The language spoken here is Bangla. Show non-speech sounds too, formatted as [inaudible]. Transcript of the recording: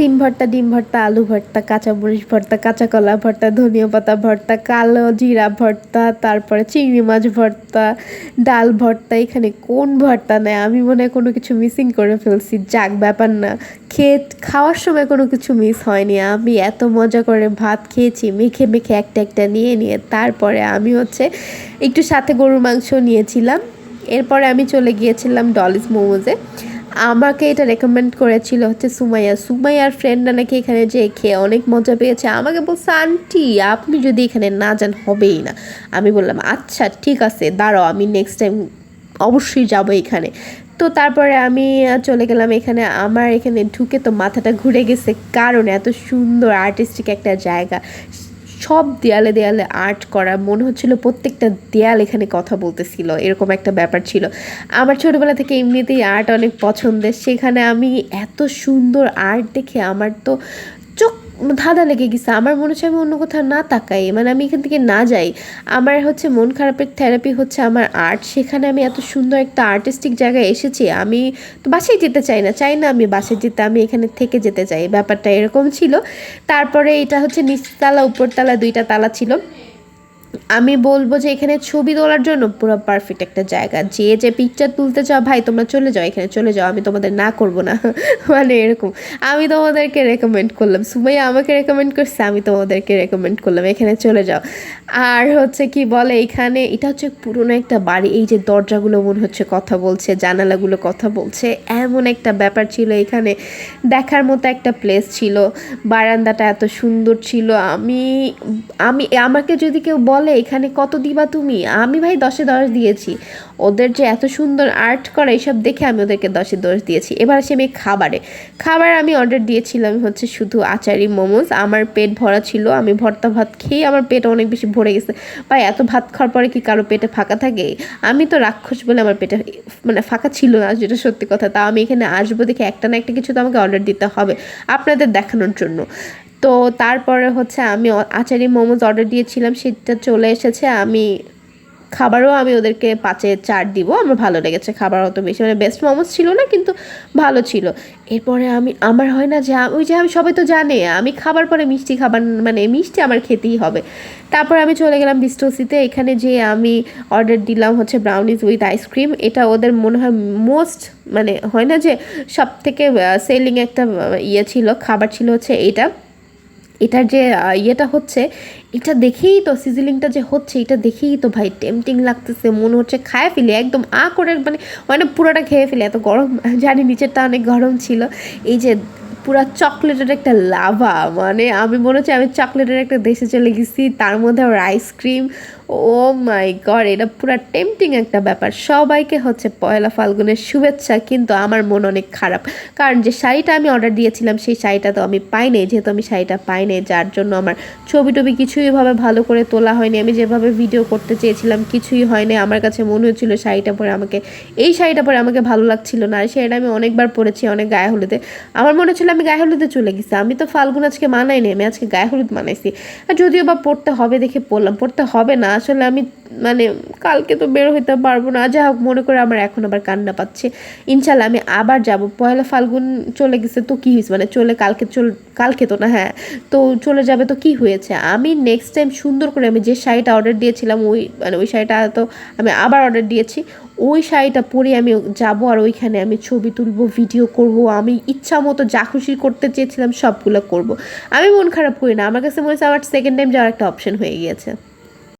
সিম ভর্তা, ডিম ভর্তা, আলু ভর্তা, কাঁচা মরিচ ভর্তা, কাঁচা কলা ভর্তা, ধনিয়া পাতা ভর্তা, কালো জিরা ভর্তা, তারপরে চিংড়ি মাছ ভর্তা, ডাল ভর্তা, এখানে কোন ভর্তা নেয়? আমি মনে হয় কোনো কিছু মিসিং করে ফেলছি। যাক, ব্যাপার না। খেয়ে, খাওয়ার সময় কোনো কিছু মিস হয়নি। আমি এত মজা করে ভাত খেয়েছি, মেখে মেখে একটা একটা নিয়ে নিয়ে, তারপরে আমি হচ্ছে একটু সাথে গরুর মাংস নিয়েছিলাম। এরপরে আমি চলে গিয়েছিলাম ডলিস মোমোজে আমাকে এটা রেকমেন্ড করেছিল হচ্ছে সুমাইয়া। সুমাইয়ার ফ্রেন্ডরা নাকি এখানে যে খেয়ে অনেক মজা পেয়েছে। আমাকে বলছে, আন্টি, আপনি যদি এখানে না যান, হবেই না। আমি বললাম আচ্ছা ঠিক আছে, দাঁড়াও, আমি নেক্সট টাইম অবশ্যই যাব এখানে। তো তারপরে আমি চলে গেলাম এখানে। আমার এখানে ঢুকে তো মাথাটা ঘুরে গেছে, কারণ এত সুন্দর আর্টিস্টিক একটা জায়গা। সব দেয়ালে দেয়ালে আর্ট করা, মনে হচ্ছিল প্রত্যেকটা দেয়াল এখানে কথা বলতেছিল, এরকম একটা ব্যাপার ছিল। আমার ছোটোবেলা থেকে এমনিতেই আর্ট অনেক পছন্দের, সেখানে আমি এত সুন্দর আর্ট দেখে আমার তো ধাঁধা লেগে গেছে। আমার মনে হচ্ছে আমি অন্য কোথাও না তাকাই। মানে আমি এখান থেকে না যাই। আমার হচ্ছে মন খারাপের থেরাপি হচ্ছে আমার আর্ট সেখানে আমি এত সুন্দর একটা আর্টিস্টিক জায়গায় এসেছি। আমি তো বাসায় যেতে চাই না। চাই না আমি বাসে যেতে, আমি এখানে থেকে যেতে চাই। ব্যাপারটা এরকম ছিল। তারপরে এটা হচ্ছে নিচতলা, উপরতলা দুইটা তালা ছিল। আমি বলব যে এখানে ছবি তোলার জন্য পুরো পারফেক্ট একটা জায়গা। যে যে পিকচার তুলতে চাও, ভাই, তোমরা চলে যাও, এখানে চলে যাও, আমি তোমাদের না করব না। [laughs] মানে এরকম। আমি তোমাদেরকে রেকমেন্ড করলাম। সুমাইয়া আমাকে রেকমেন্ড করছে, আমি তোমাদেরকে রেকমেন্ড করলাম, এখানে চলে যাও। আর হচ্ছে কি বলে, এখানে এটা হচ্ছে পুরনো একটা বাড়ি। এই যে দরজাগুলো মনে হচ্ছে কথা বলছে, জানালাগুলো কথা বলছে, এমন একটা ব্যাপার ছিল। এখানে দেখার মতো একটা প্লেস ছিল। বারান্দাটা এত সুন্দর ছিল। আমি আমি, আমাকে যদি কেউ বলে, এখানে কত দিবা তুমি? আমি ভাই দশে দশ দিয়েছি। ওদের যে এত সুন্দর আর্ট করা এইসব দেখে আমি ওদেরকে দশে দশ দিয়েছি। এবার আসি আমি খাবারে। খাবার আমি অর্ডার দিয়েছিলাম হচ্ছে শুধু আচারি মোমোজ আমার পেট ভরা ছিল। আমি ভর্তা ভাত খেয়ে আমার পেট অনেক বেশি ভরে গেছে। ভাই, এত ভাত খাওয়ার পরে কি কারও পেটে ফাঁকা থাকে? আমি তো রাক্ষস বলে আমার পেটে মানে ফাঁকা ছিল না, যেটা সত্যি কথা। তা আমি এখানে আসব দেখে একটা না একটা কিছু তো আমাকে অর্ডার দিতে হবে আপনাদের দেখানোর জন্য। তো তারপরে হচ্ছে আমি আচারি মোমোজ অর্ডার দিয়েছিলাম, সেটা চলে এসেছে। আমি খাবারও আমি ওদেরকে পাঁচে চার দিব। আমার ভালো লেগেছে খাবার অত বেশি। মানে বেস্ট মোমোস ছিল না, কিন্তু ভালো ছিল। এরপরে আমি, আমার হয় না যে, ওই যে, আমি, সবাই তো জানে, আমি খাবার পরে মিষ্টি খাবার মানে মিষ্টি আমার খেতেই হবে। তারপর আমি চলে গেলাম বিস্টোসিতে এখানে যে আমি অর্ডার দিলাম হচ্ছে ব্রাউনিজ উইথ আইসক্রিম এটা ওদের মনে হয় মোস্ট মানে হয় না যে সব থেকে সেলিং একটা ইয়ে ছিল, খাবার ছিল হচ্ছে এটা এটার যে ইয়েটা হচ্ছে, এটা দেখেই তো সিজিলিংটা যে হচ্ছে, এটা দেখেই তো ভাই টেম্পটিং লাগতেছে, মনে হচ্ছে খায় ফেলে, একদম আ করে মানে মানে পুরোটা খেয়ে ফেলে, এত গরম, [laughs] জানি নিচেরটা অনেক গরম ছিল, এই যে পুরা চকলেটের একটা লাভা মানে আমি মনে হচ্ছে আমি চকলেটের একটা দেশে চলে গেছি, তার মধ্যে আবার আইসক্রিম ও মাই গড এটা পুরো টেম্পটিং একটা ব্যাপার। সবাইকে হচ্ছে পয়লা ফাল্গুনের শুভেচ্ছা, কিন্তু আমার মন অনেক খারাপ। কারণ যে শাড়িটা আমি অর্ডার দিয়েছিলাম, সেই শাড়িটা তো আমি পাই নাই যেহেতু আমি শাড়িটা পাই নাই যার জন্য আমার ছবি টবি কিছুই ভাবে ভালো করে তোলা হয়নি। আমি যেভাবে ভিডিও করতে চেয়েছিলাম, কিছুই হয়নি। আমার কাছে মনে হচ্ছিল শাড়িটা পরে আমাকে, এই শাড়িটা পরে আমাকে ভালো লাগছিল না। আর শাড়িটা আমি অনেকবার পরেছি, অনেক গায়ে হলুদে। আমার মনে হচ্ছিল আমি গায়ে হলুদে চলে গেছি। আমি তো ফাল্গুন আজকে মানাই নি আমি আজকে গায়ে হলুদ মানাইছি। আর যদিও বা পড়তে হবে দেখে পড়লাম পড়তে হবে না। আসলে আমি মানে কালকে তো বের হইতে পারব না। যা হোক, মনে করে আমার এখন আবার কান্না পাচ্ছে। ইনশাল্লাহ আমি আবার যাব। পয়লা ফাল্গুন চলে গেছে তো কী হয়েছে? মানে চলে কালকে চল, কালকে তো না হ্যাঁ। তো চলে যাবে তো কি হয়েছে? আমি নেক্সট টাইম সুন্দর করে আমি যে শাড়িটা অর্ডার দিয়েছিলাম, ওই মানে ওই শাড়িটা তো আমি আবার অর্ডার দিয়েছি। ওই শাড়িটা পরে আমি যাব আর ওইখানে আমি ছবি তুলবো ভিডিও করব। আমি ইচ্ছা মতো যা খুশি করতে চেয়েছিলাম সবগুলো করব। আমি মন খারাপ করি না। আমার কাছে মনে হচ্ছে আমার সেকেন্ড টাইম যাওয়ার একটা অপশন হয়ে গিয়েছে।